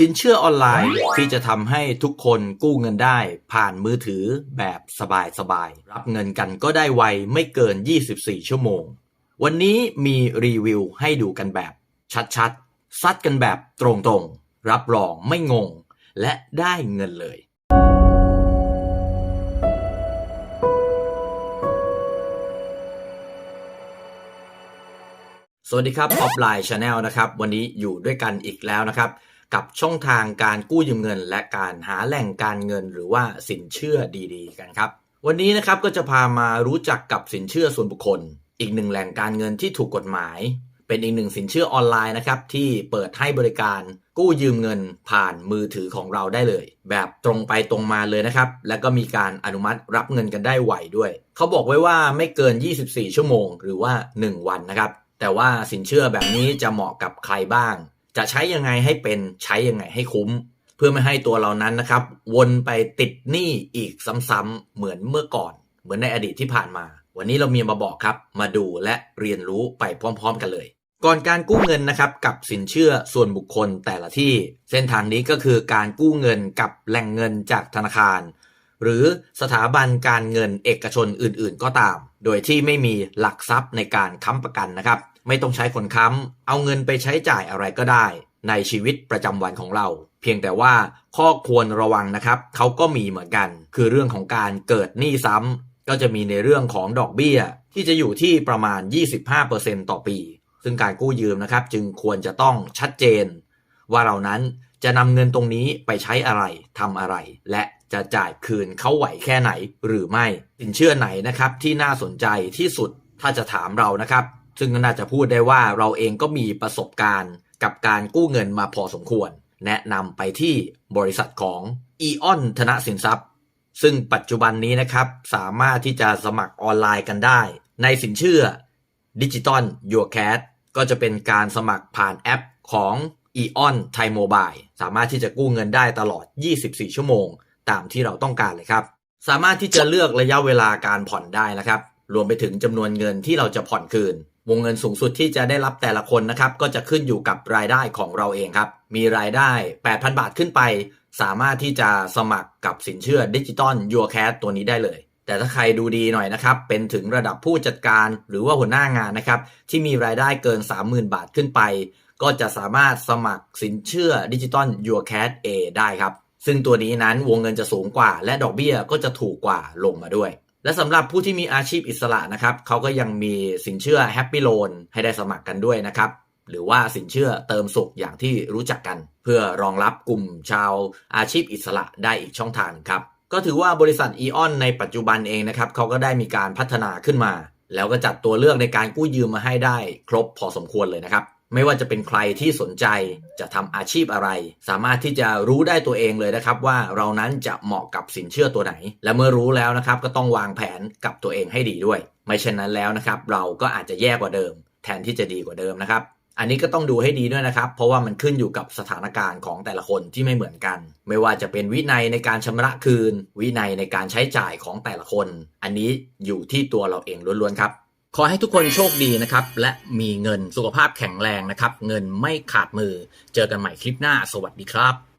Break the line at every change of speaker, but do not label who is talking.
สินเชื่อออนไลน์ที่จะทำให้ทุกคนกู้เงินได้ ผ่านมือถือแบบสบายๆ รับเงินกันก็ได้ไวไม่เกิน 24 ชั่วโมง วันนี้มีรีวิวให้ดูกันแบบ ชัดๆ ซัดกันแบบตรงๆ รับรองไม่งง และได้เงินเลย สวัสดีครับออฟไลน์ชาแนลนะครับ วันนี้อยู่ด้วยกันอีกแล้วนะครับ กับช่องทางการกู้ยืมเงิน และการหาแหล่งการเงินหรือว่าสินเชื่อดีๆ กันครับ วันนี้นะครับก็จะพามารู้จักกับสินเชื่อส่วนบุคคล อีกหนึ่งแหล่งการเงินที่ถูกกฎหมาย เป็นอีกหนึ่งสินเชื่อออนไลน์นะครับที่เปิดให้บริการกู้ยืมเงินผ่านมือถือของเราได้เลย แบบตรงไปตรงมาเลยนะครับ แล้วก็มีการอนุมัติรับเงินกันได้ไวด้วย เขาบอกไว้ว่าไม่เกิน 24 ชั่วโมง หรือว่า 1 วันนะครับแต่ว่าสินเชื่อแบบนี้จะเหมาะกับใครบ้าง จะใช้ยังไงให้เป็นใช้ยังไงให้คุ้ม เพื่อไม่ให้ตัวเรานั้นนะครับ วนไปติดหนี้อีกซ้ำๆเหมือนเมื่อก่อน เหมือนในอดีตที่ผ่านมา วันนี้เรามีมาบอกครับ มาดูและเรียนรู้ไปพร้อม ๆ กันเลย ก่อนการกู้เงินนะครับกับสินเชื่อส่วนบุคคลแต่ละที่ เส้นทางนี้ก็คือการกู้เงินกับแหล่งเงินจากธนาคาร หรือสถาบันการเงินเอกชนอื่นๆ ก็ตาม โดยที่ไม่มีหลักทรัพย์ในการค้ำประกันนะครับ ไม่ต้องใช้คนค้ำ เอาเงินไปใช้จ่ายอะไรก็ได้ ในชีวิตประจำวันของเรา เพียงแต่ว่าข้อควรระวังนะครับ เขาก็มีเหมือนกัน คือเรื่องของการเกิดหนี้ซ้ำก็จะมีในเรื่องของดอกเบี้ย ที่จะอยู่ที่ประมาณ 25%ต่อปี ซึ่งการกู้ยืมนะครับ จึงควรจะต้องชัดเจน ว่าเรานั้นจะนำเงินตรงนี้ไปใช้อะไรทำอะไร และ จะจ่ายคืนเขาไหวแค่ไหนหรือไม่สินเชื่อไหนนะครับที่น่าสนใจที่สุดถ้าจะถามเรานะครับ ซึ่งน่าจะพูดได้ว่าเราเองก็มีประสบการณ์กับการกู้เงินมาพอสมควร แนะนำไปที่บริษัทของอีออนธนสินทรัพย์ ซึ่งปัจจุบันนี้นะครับสามารถที่จะสมัครออนไลน์กันได้ ในสินเชื่อดิจิตอล Your Cash ก็จะเป็นการสมัครผ่านแอปของ e o n Thai Mobile สามารถที่จะกู้เงินได้ตลอด 24 ชั่วโมง ตามที่เราต้องการเลยครับ สามารถที่จะเลือกระยะเวลาการผ่อนได้นะครับ รวมไปถึงจำนวนเงินที่เราจะผ่อนคืน วงเงินสูงสุดที่จะได้รับแต่ละคนนะครับ ก็จะขึ้นอยู่กับรายได้ของเราเองครับ มีรายได้ 8,000 บาทขึ้นไป สามารถที่จะสมัครกับสินเชื่อดิจิตอล Your Cash ตัวนี้ได้เลยแต่ถ้าใครดูดีหน่อยนะครับ เป็นถึงระดับผู้จัดการหรือว่าหัวหน้างานนะครับ ที่มีรายได้เกิน 30,000 บาทขึ้นไป ก็จะสามารถสมัครสินเชื่อดิจิตอล Your Cash A ได้ครับ ซึ่งตัวนี้นั้นวงเงินจะสูงกว่า และดอกเบี้ยก็จะถูกกว่าลงมาด้วย และสำหรับผู้ที่มีอาชีพอิสระนะครับเขาก็ยังมีสินเชื่อ Happy Loan ให้ได้สมัครกันด้วยนะครับหรือว่าสินเชื่อเติมสุขอย่างที่รู้จักกัน เพื่อรองรับกลุ่มชาวอาชีพอิสระได้อีกช่องทางครับก็ถือว่าบริษัทอีออนในปัจจุบันเองนะครับเขาก็ได้มีการพัฒนาขึ้นมา แล้วก็จัดตัวเลือกในการกู้ยืมมาให้ได้ครบพอสมควรเลยนะครับ ไม่ว่าจะเป็นใครที่สนใจจะทำอาชีพอะไร สามารถที่จะรู้ได้ตัวเองเลยนะครับ ว่าเรานั้นจะเหมาะกับสินเชื่อตัวไหน และเมื่อรู้แล้วนะครับ ก็ต้องวางแผนกับตัวเองให้ดีด้วย ไม่เช่นนั้นแล้วนะครับ เราก็อาจจะแย่กว่าเดิม แทนที่จะดีกว่าเดิมนะครับ อันนี้ก็ต้องดูให้ดีด้วยนะครับ เพราะว่ามันขึ้นอยู่กับสถานการณ์ของแต่ละคนที่ไม่เหมือนกัน ไม่ว่าจะเป็นวินัยในการชำระคืน วินัยในการใช้จ่ายของแต่ละคน อันนี้อยู่ที่ตัวเราเองล้วนๆครับ ขอให้ทุกคนโชคดีนะครับ และมีเงินสุขภาพแข็งแรงนะครับ เงินไม่ขาดมือ เจอกันใหม่คลิปหน้า สวัสดีครับ